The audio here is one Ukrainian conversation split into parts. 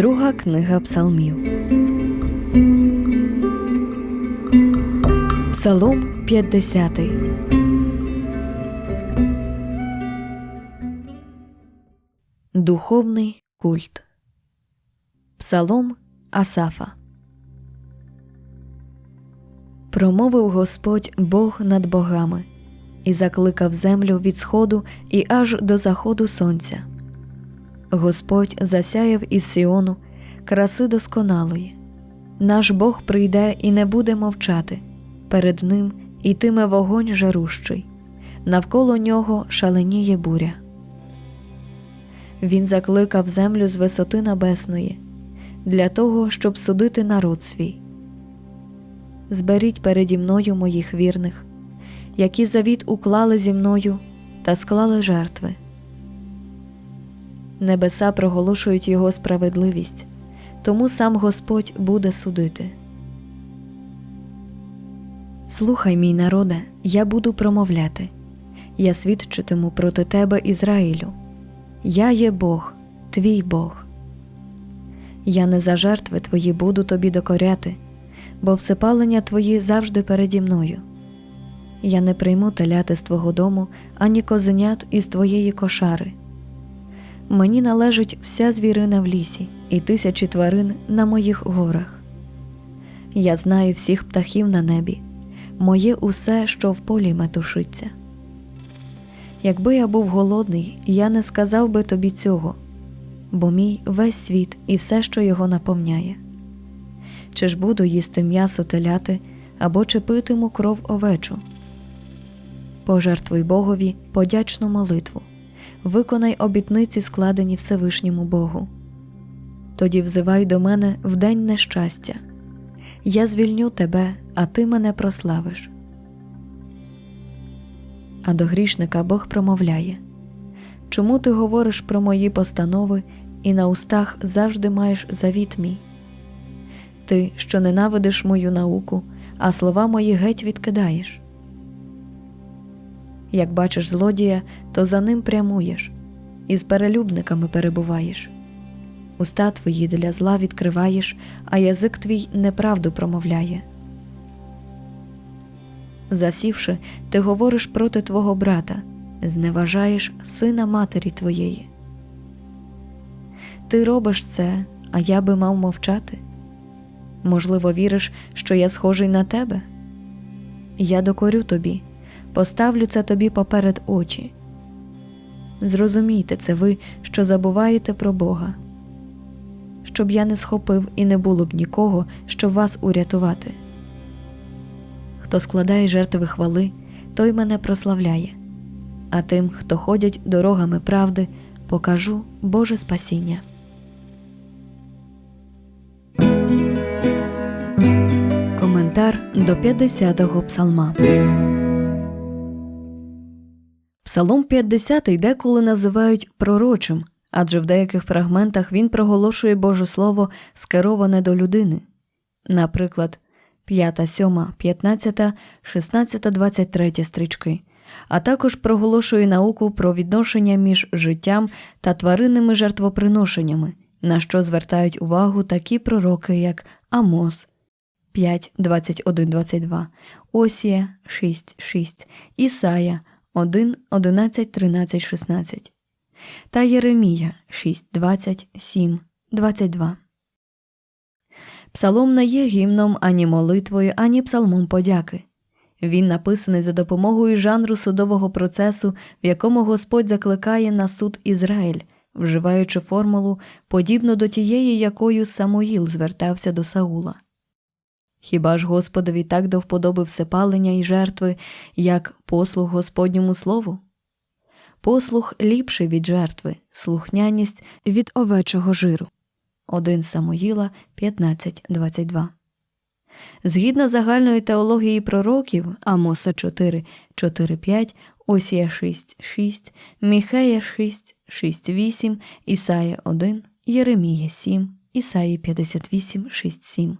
Друга книга Псалмів. Псалом 50. Духовний культ. Псалом Асафа. Промовив Господь Бог над богами і закликав землю від сходу і аж до заходу сонця. Господь засяяв із Сіону краси досконалої. Наш Бог прийде і не буде мовчати, перед ним ітиме вогонь жарущий, навколо нього шаленіє буря. Він закликав землю з висоти небесної для того, щоб судити народ свій. Зберіть переді мною моїх вірних, які завіт уклали зі мною та склали жертви. Небеса проголошують його справедливість, тому сам Господь буде судити. Слухай, мій народе, я буду промовляти, я свідчитиму проти тебе, Ізраїлю. Я є Бог, твій Бог. Я не за жертви твої буду тобі докоряти, бо всепалення твої завжди переді мною. Я не прийму теляти з твого дому, ані козенят із твоєї кошари. Мені належить вся звірина в лісі і тисячі тварин на моїх горах. Я знаю всіх птахів на небі, моє усе, що в полі метушиться. Якби я був голодний, я не сказав би тобі цього, бо мій весь світ і все, що його наповняє. Чи ж буду їсти м'ясо теляти або чи питиму кров овечу? Пожертвуй Богові подячну молитву, виконай обітниці, складені Всевишньому Богу. Тоді взивай до мене в день нещастя. Я звільню тебе, а ти мене прославиш. А до грішника Бог промовляє Чому ти говориш про мої постанови і на устах завжди маєш завіт мій? Ти, що ненавидиш мою науку, а слова мої геть відкидаєш. Як бачиш злодія, то за ним прямуєш, і з перелюбниками перебуваєш. Уста твої для зла відкриваєш, а язик твій неправду промовляє. Засівши, ти говориш проти твого брата, зневажаєш сина матері твоєї. Ти робиш це, а я би мав мовчати. Можливо, віриш, що я схожий на тебе? Я докорю тобі, поставлю це тобі поперед очі. Зрозумійте це ви, що забуваєте про Бога, щоб я не схопив і не було б нікого, щоб вас урятувати. Хто складає жертви хвали, той мене прославляє, а тим, хто ходять дорогами правди, покажу Боже спасіння. Коментар до 50-го псалма. Псалом 50 деколи називають пророчим, адже в деяких фрагментах він проголошує Боже Слово, скероване до людини. Наприклад, 5, 7, 15, 16, 23 стрічки, а також проголошує науку про відношення між життям та тваринними жертвоприношеннями, на що звертають увагу такі пророки, як Амос 5, 21, 22, Осія 6, 6, Ісая 1, 11, 13, 16 та Єремія 6, 20, 7, 22. Псалом не є гімном ані молитвою, ані псалмом подяки. Він написаний за допомогою жанру судового процесу, в якому Господь закликає на суд Ізраїль, вживаючи формулу, подібну до тієї, якою Самуїл звертався до Саула. Хіба ж Господові так до вподоби всепалення і жертви, як послуг Господньому слову? Послух ліпший від жертви, слухняність від овечого жиру. 1 Самуїла 15.22 Згідно загальної теології пророків Амоса 4, 4, 5, Осія 6, 6, Міхея 6, 6, 8, Ісая 1, Єремія 7, Ісаї 58, 6, 7.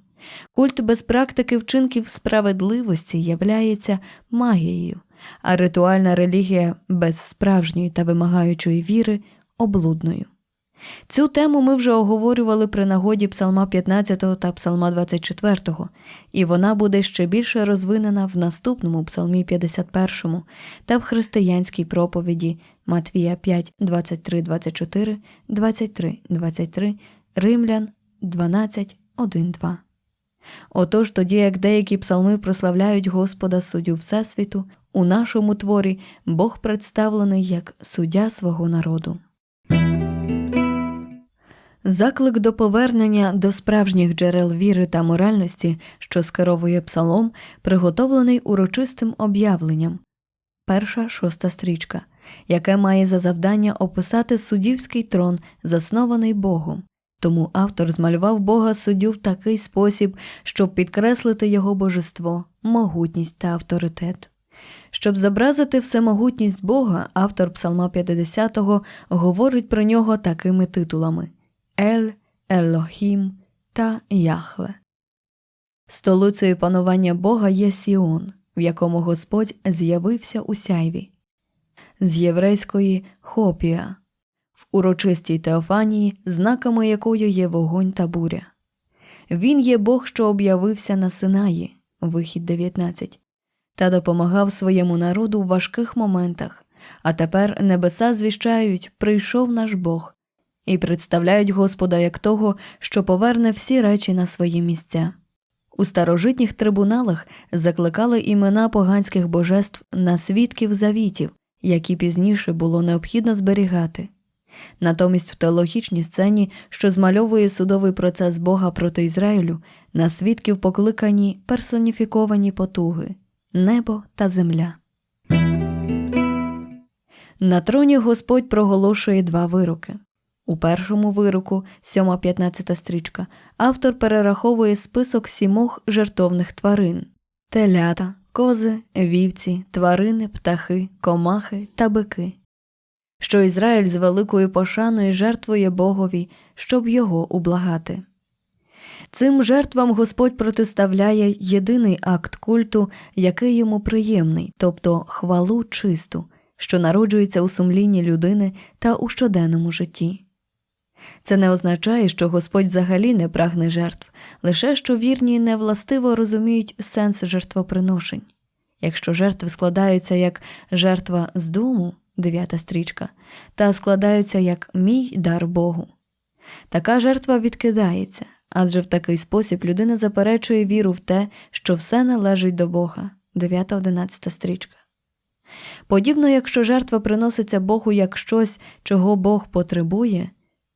Культ без практики вчинків справедливості являється магією, а ритуальна релігія без справжньої та вимагаючої віри облудною. Цю тему ми вже оговорювали при нагоді Псалма 15 та Псалма 24, і вона буде ще більше розвинена в наступному Псалмі 51 та в християнській проповіді Матвія 5, 23, 24, 23, 23, Римлян 12, 1, 2. Отож, тоді як деякі псалми прославляють Господа суддю Всесвіту, у нашому творі Бог представлений як суддя свого народу. Заклик до повернення до справжніх джерел віри та моральності, що скеровує псалом, приготовлений урочистим об'явленням. Перша шоста стрічка, яке має за завдання описати суддівський трон, заснований Богом. Тому автор змалював Бога суддю в такий спосіб, щоб підкреслити його божество, могутність та авторитет. Щоб зобразити всемогутність Бога, автор Псалма 50 говорить про нього такими титулами Ель, Елохім та Яхве. Столицею панування Бога є Сіон, в якому Господь з'явився у сяйві. З єврейської Хопія, в урочистій Теофанії, знаками якої є вогонь та буря. Він є Бог, що об'явився на Синаї, вихід 19, та допомагав своєму народу в важких моментах, а тепер небеса звіщають прийшов наш Бог і представляють Господа як того, що поверне всі речі на свої місця. У старожитніх трибуналах закликали імена поганських божеств на свідків завітів, які пізніше було необхідно зберігати. Натомість в теологічній сцені, що змальовує судовий процес Бога проти Ізраїлю, на свідків покликані персоніфіковані потуги небо та земля. На троні Господь проголошує два вироки. У першому вироку, 7-15 стрічка, автор перераховує список сімох жертовних тварин телята, кози, вівці, тварини, птахи, комахи та бики, що Ізраїль з великою пошаною жертвує Богові, щоб його ублагати. Цим жертвам Господь протиставляє єдиний акт культу, який йому приємний, тобто хвалу чисту, що народжується у сумлінні людини та у щоденному житті. Це не означає, що Господь взагалі не прагне жертв, лише що вірні невластиво розуміють сенс жертвоприношень. Якщо жертви складаються як жертва з дому, дев'ята стрічка, та складаються як мій дар Богу. Така жертва відкидається, адже в такий спосіб людина заперечує віру в те, що все належить до Бога, 9-11 стрічка. Подібно, якщо жертва приноситься Богу як щось, чого Бог потребує,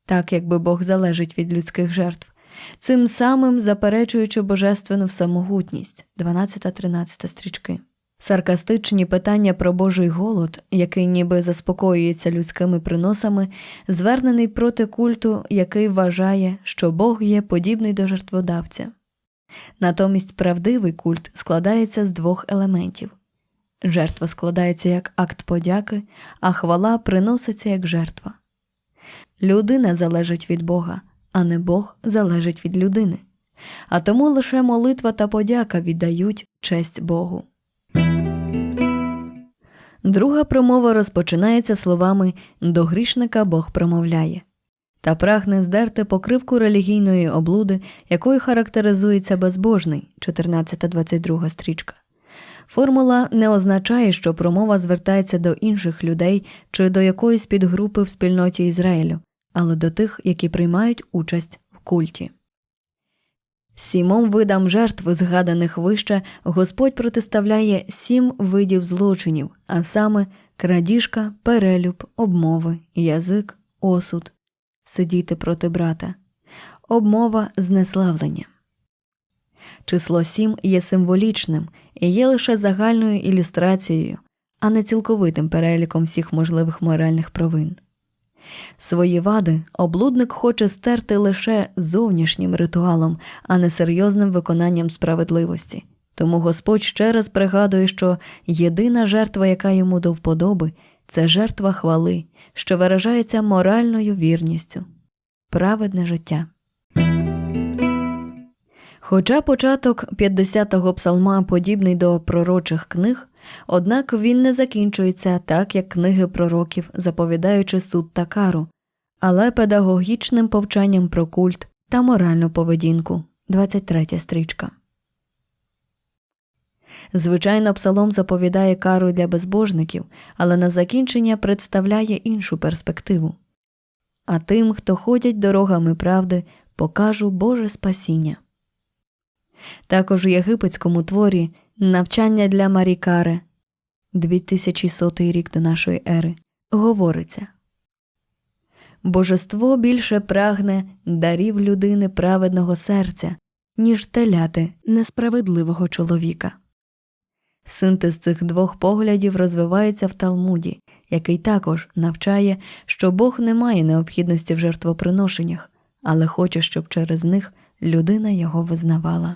так якби Бог залежить від людських жертв, цим самим заперечуючи божественну всемогутність 12-13 стрічки. Саркастичні питання про Божий голод, який ніби заспокоюється людськими приносами, звернений проти культу, який вважає, що Бог є подібний до жертводавця. Натомість правдивий культ складається з двох елементів жертва складається як акт подяки, а хвала приноситься як жертва. Людина залежить від Бога, а не Бог залежить від людини. А тому лише молитва та подяка віддають честь Богу. Друга промова розпочинається словами До грішника Бог промовляє та прагне здерти покривку релігійної облуди, якою характеризується безбожний 14-22 стрічка. Формула не означає, що промова звертається до інших людей чи до якоїсь підгрупи в спільноті Ізраїлю, але до тих, які приймають участь в культі. Сімом видам жертв, згаданих вище, Господь протиставляє сім видів злочинів, а саме крадіжка, перелюб, обмови, язик, осуд, сидіти проти брата, обмова знеславлення. Число сім є символічним і є лише загальною ілюстрацією, а не цілковитим переліком всіх можливих моральних провин. Свої вади облудник хоче стерти лише зовнішнім ритуалом, а не серйозним виконанням справедливості. Тому Господь ще раз пригадує, що єдина жертва, яка йому до вподоби, це жертва хвали, що виражається моральною вірністю, праведне життя. Хоча початок 50-го псалма подібний до пророчих книг, однак він не закінчується так, як книги пророків, заповідаючи суд та кару, але педагогічним повчанням про культ та моральну поведінку. 23 стрічка. Звичайно, псалом заповідає кару для безбожників, але на закінчення представляє іншу перспективу. А тим, хто ходять дорогами правди, покажу Боже спасіння. Також у єгипетському творі навчання для Марікаре 2100 рік до нашої ери говориться Божество більше прагне дарів людини праведного серця, ніж теляти несправедливого чоловіка. Синтез цих двох поглядів розвивається в Талмуді, який також навчає, що Бог не має необхідності в жертвоприношеннях, але хоче, щоб через них людина його визнавала.